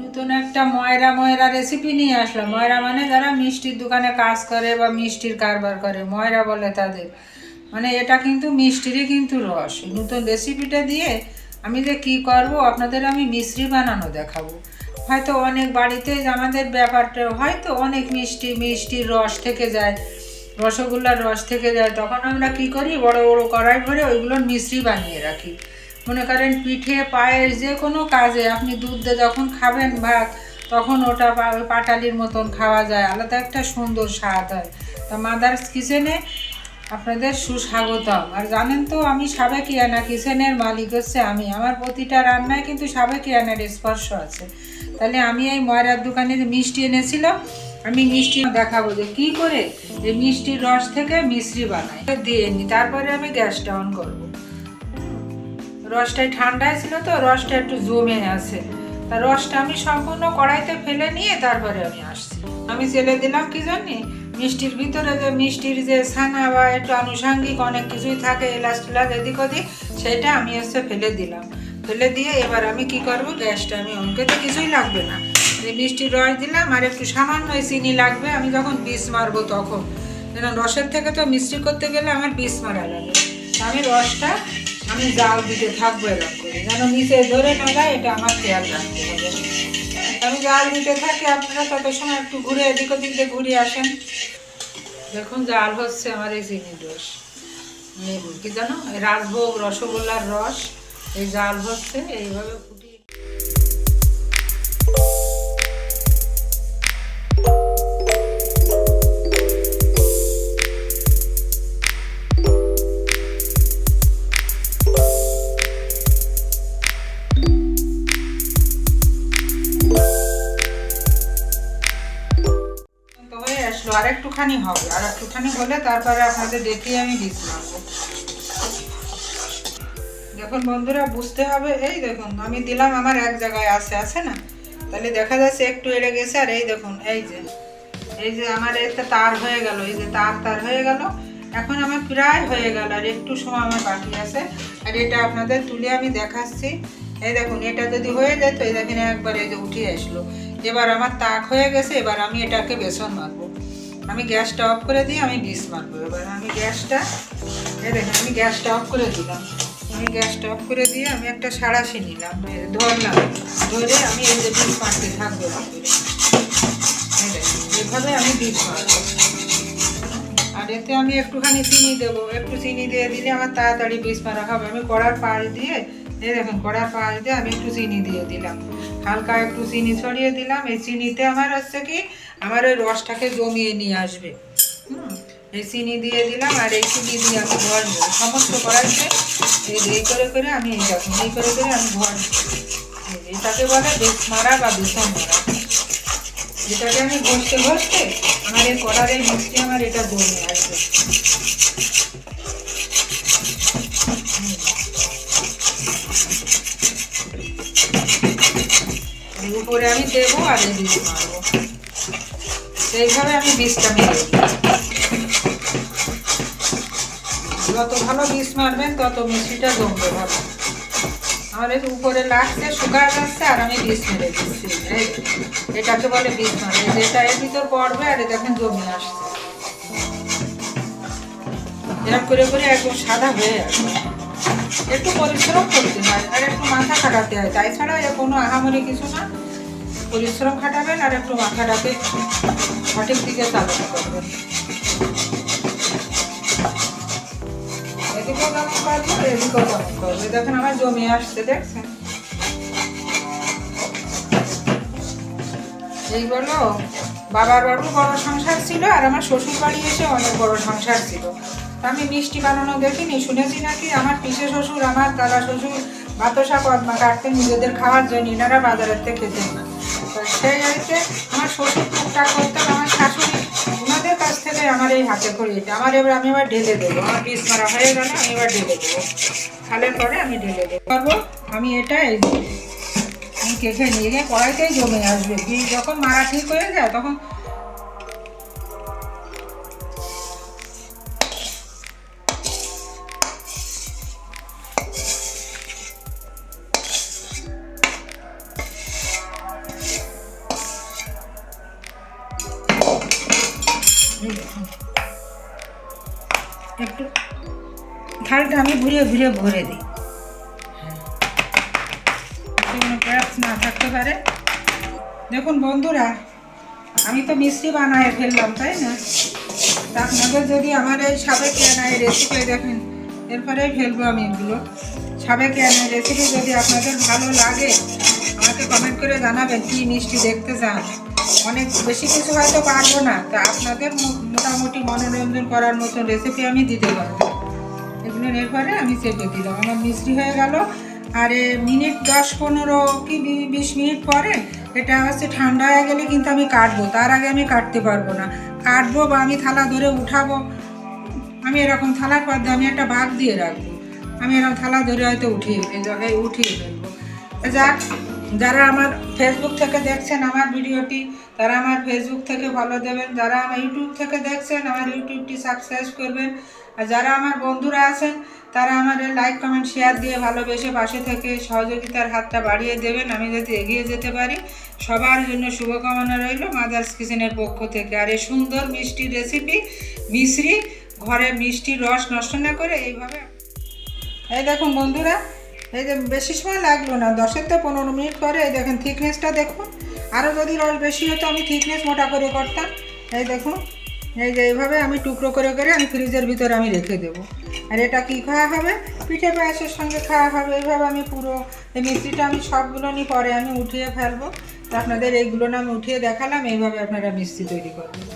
নতুন একটা ময়রা ময়রা রেসিপি নিয়ে আসলাম। ময়রা মানে যারা মিষ্টির দোকানে কাজ করে বা মিষ্টির কারবার করে, ময়রা বলে তাদের। মানে এটা কিন্তু মিষ্টিরই কিন্তু রস। নতুন রেসিপিটা দিয়ে আমি যে কি করব, আপনাদের আমি মিশ্রি বানানো দেখাবো। হয়তো অনেক বাড়িতে আমাদের ব্যাপারটা হয়তো অনেক মিষ্টি, মিষ্টির রস থেকে যায়, রসগোল্লার রস থেকে যায়। তখন আমরা কি করি, বড় বড় কড়াই ভরে ওইগুলোর মিশ্রি বানিয়ে রাখি। মনে করেন পিঠে পায়েস যে কোনো কাজে আপনি দুধ দিয়ে যখন খাবেন ভাত, তখন ওটা পাটালির মতন খাওয়া যায়। আলাদা একটা সুন্দর স্বাদ হয়। তা মাদার্স কিচেনে আপনাদের সুস্বাগতম। আর জানেন তো আমি সাবেকিয়ানা কিচেনের মালিক হচ্ছে আমি। আমার প্রতিটা রান্নায় কিন্তু সাবেকিয়ানার স্পর্শ আছে। তাহলে আমি এই ময়রার দোকানে মিষ্টি এনেছিলাম, আমি মিষ্টি দেখাবো যে কি করে যে মিষ্টির রস থেকে মিশ্রি বানাই দিয়ে নি, তারপরে আমি গ্যাসটা অন করব। রসটাই ঠান্ডায় ছিল তো, রসটা একটু জমে আছে। তা রসটা আমি সম্পূর্ণ কড়াইতে ফেলে নিয়ে তারপরে আমি আসছি। আমি চেলে দিলাম কি জানি? মিষ্টির ভিতরে যে মিষ্টির যে ছানা বা একটু আনুষাঙ্গিক অনেক কিছুই থাকে, এলাচ টেলাচ এদিক ওদিক, সেটা আমি এসে ফেলে দিলাম। ফেলে দিয়ে এবার আমি কি করব? গ্যাসটা আমি অঙ্কে তো কিছুই লাগবে না। মিষ্টির রস দিলাম আর একটু সামান্য চিনি লাগবে, আমি যখন বিষ মারবো তখন। রসের থেকে তো মিষ্টি করতে গেলে আমার বিষ মারা লাগে। আমি রসটা আমি জাল দিতে থাকব এরকম করে। যেন নিচে ধরে না যায়, এটা আমার খেয়াল রাখতে হবে। আমি জাল দিতে থাকি, আপনারা তত সময় একটু ঘুরে এদিক ওদিক দিয়ে ঘুরে আসেন। দেখুন, জাল হচ্ছে আমার এই চিনি রস লেবু, কি জানো? রাজভোগ, রসগোল্লার রস, এই জাল হচ্ছে, এইভাবে ফুটিয়ে আসলো আর একটুখানি হবে, আর একটুখানি হলে তারপরে আপনাদের দেখিয়ে আমি দিস মারবো দেখুন বন্ধুরা, বুঝতে হবে, এই দেখুন, আমি দিলাম, আমার এক জায়গায় আছে আছে না? তাহলে দেখা যাচ্ছে একটু এড়ে গেছে, আর এই দেখুন, এই যে এই যে আমার এতে তার হয়ে গেল, এই যে তার তার হয়ে গেল। এখন আমার প্রায় হয়ে গেল, আর একটু সময় আমার বাকি আছে। আর এটা আপনাদের তুলে আমি দেখাচ্ছি। এই দেখুন, এটা যদি হয়ে যেত, এই দেখেন একবার এই যে উঠে আসলো। এবার আমার তাক হয়ে গেছে, এবার আমি এটাকে বেসন মাখবো। আমি গ্যাসটা অফ করে দিয়ে আমি বিষ মারবো এবার আমি গ্যাসটা দেখেন, আমি গ্যাসটা অফ করে দিলাম। আমি গ্যাসটা অফ করে দিয়ে আমি একটা সাঁড়াশি নিলাম ধরলাম। ধরে আমি এই যে বিষ মারতে থাকব। এভাবে আমি বিষ মারবো আর এতে আমি একটুখানি চিনি দেবো। একটু চিনি দিয়ে দিলে আমার তাড়াতাড়ি বিষ মারা হবে। আমি কড়ার পাশ দিয়ে এই দেখুন, কড়ার পাশ দিয়ে আমি একটু চিনি দিয়ে দিলাম। হালকা একটু চিনি ছড়িয়ে দিলাম। এই চিনিতে আমার হচ্ছে কি, আমার ওই রসটাকে জমিয়ে নিয়ে আসবে। হুম? এই চিনি দিয়ে দিলাম আর এই চিনি দিয়ে আমি ঘর সমস্ত কড়াইতে এই এই করে করে আমি এই দেখুন এই করে করে আমি ঘর। এই এটাকে বলে বেশ মারা বা বেসন মারা যেটাকে আমি ঘষতে ঘষতে আমার এই কড়ারের মিষ্টি আমার এটা জমে আসবে। এই উপরে আমি দেবো আর এই মারবো। সেইভাবে আমি বীজটা মেরে যত ভালো বীজ মারবেন, তত মিষ্টিটা জমবে ভালো। আমার উপরে লাগছে, শুকায় যাচ্ছে, আর আমি বীজ মেরে দিচ্ছি। এটাকে বলে বীজ মারে। যেটা এর ভিতর পড়বে, আর দেখেন জমে আসছে। এরকম করে করে একদম সাদা হয়ে আসবে একটু পরিশ্রম করতে হয়, আর একটু মাথা খাটাতে হয়। তাই ছাড়া এ কোনো আহামরি কিছু না। পরিশ্রম খাটাবেন আর একটু মাথাটাকে সঠিক দিকে চালাতে করবেন দেখেন আমার জমি আসছে, দেখছেন? এইগুলো বাবার বাড়ি বড় সংসার ছিল আর আমার শ্বশুর বাড়ি এসে অনেক বড় সংসার ছিল। আমি মিষ্টি বানানো দেখিনি, শুনেছি নাকি আমার পিসে শ্বশুর, আমার দাদা শ্বশুর বাতসা পদ্মা কাটতেন নিজেদের খাওয়ার জন্য ইনারা বাজারের থেকে খেতেন। সেই বাড়িতে আমার শ্বশুর টুকটাক করতেন, আমার শাশুড়ি ওনাদের কাছ থেকে আমার এই হাতে করে এটা আমার এবার আমি এবার ঢেলে দেবো। আমার পিস মারা হয়ে গেল আমি এবার ঢেলে দেবো। খালের পরে আমি ঢেলে দেবো। আমি এটা কেটে নিয়ে গিয়ে কড়াইতেই জমে আসবে। ঘি যখন মারা ঠিক হয়ে যায়, তখন একটু থালটা আমি ঘুরিয়ে ঘুরিয়ে ভরে দিই। না থাকতে পারে। দেখুন বন্ধুরা, আমি তো মিষ্টি বানায় ফেললাম, তাই না? তা আপনাদের যদি আমার এই সাবেক এই রেসিপি দেখেন, এরপরেই ফেলব আমি এগুলো। সাবেক এই রেসিপি যদি আপনাদের ভালো লাগে, আমাকে কমেন্ট করে জানাবেন কী মিষ্টি দেখতে চান। অনেক বেশি কিছু হয়তো পারব না, তা আপনাদের মোটামুটি মনোরঞ্জন করার মতন রেসিপি আমি দিতে পারব। এগুলো এরপরে আমি চেপে দিলাম। আমার মিষ্টি হয়ে গেল। আর মিনিট দশ পনেরো কি বিশ মিনিট পরে? এটা হচ্ছে ঠান্ডা হয়ে গেলে কিন্তু আমি কাটবো, তার আগে আমি কাটতে পারব না। কাটবো বা আমি থালা ধরে উঠাবো। আমি এরকম থালার পর আমি একটা বাঘ দিয়ে রাখব। আমি এরকম থালা ধরে হয়তো উঠিয়ে জায়গায় উঠিয়ে ফেলব। যাক যারা আমার ফেসবুক থেকে দেখছেন আমার ভিডিওটি, তারা আমার ফেসবুক থেকে ফলো দেবেন। যারা আমার ইউটিউব থেকে দেখছেন, আমার ইউটিউবটি সাবস্ক্রাইব করবেন। আর যারা আমার বন্ধুরা আছেন, তারা আমার লাইক কমেন্ট শেয়ার দিয়ে ভালোবেসে পাশে থেকে সহযোগিতার হাতটা বাড়িয়ে দেবেন। আমি যাতে এগিয়ে যেতে পারি। সবার জন্য শুভকামনা রইল মাদার্স কিচেনের পক্ষ থেকে। আর এই সুন্দর মিষ্টি রেসিপি মিশ্রি, ঘরে মিষ্টি রস নষ্ট না করে এইভাবে এই দেখুন বন্ধুরা এই যে বেশি সময় লাগল না, দশের থেকে পনেরো মিনিট পরে, এই দেখেন থিকনেসটা দেখুন। আরও যদি রস বেশি হতো, আমি থিকনেস মোটা করে করতাম। এই দেখুন, এই যে এইভাবে আমি টুকরো করে করে আমি ফ্রিজের ভিতরে আমি রেখে দেবো। আর এটা কি খাওয়া হবে? পিঠে পায়েসের সঙ্গে খাওয়া হবে। এইভাবে আমি পুরো এই মিষ্টিটা আমি সবগুলো নিয়ে পরে আমি উঠিয়ে ফেলব। তো আপনাদের এইগুলো না আমি উঠিয়ে দেখালাম, এইভাবে আপনারা মিষ্টি তৈরি করবেন।